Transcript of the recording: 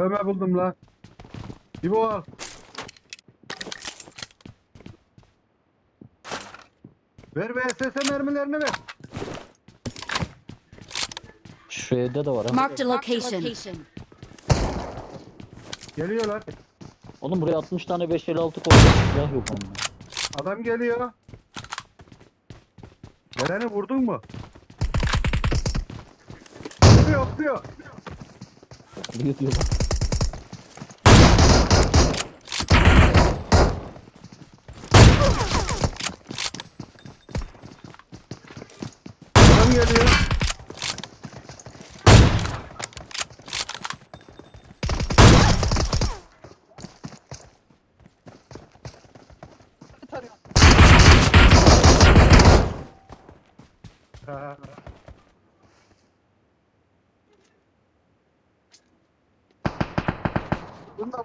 Ömer buldum la. İbo al. Ver VSS mermilerini ver. Şu evde de var ha. Marked a location. Geliyorlar. Oğlum buraya 60 tane 556 koydum. Silah yok onun. Adam geliyor. Geleni vurdun mu? Vuruyor, vuruyor. Biliyor diyor bak. Adam geliyor. Ha. Bunda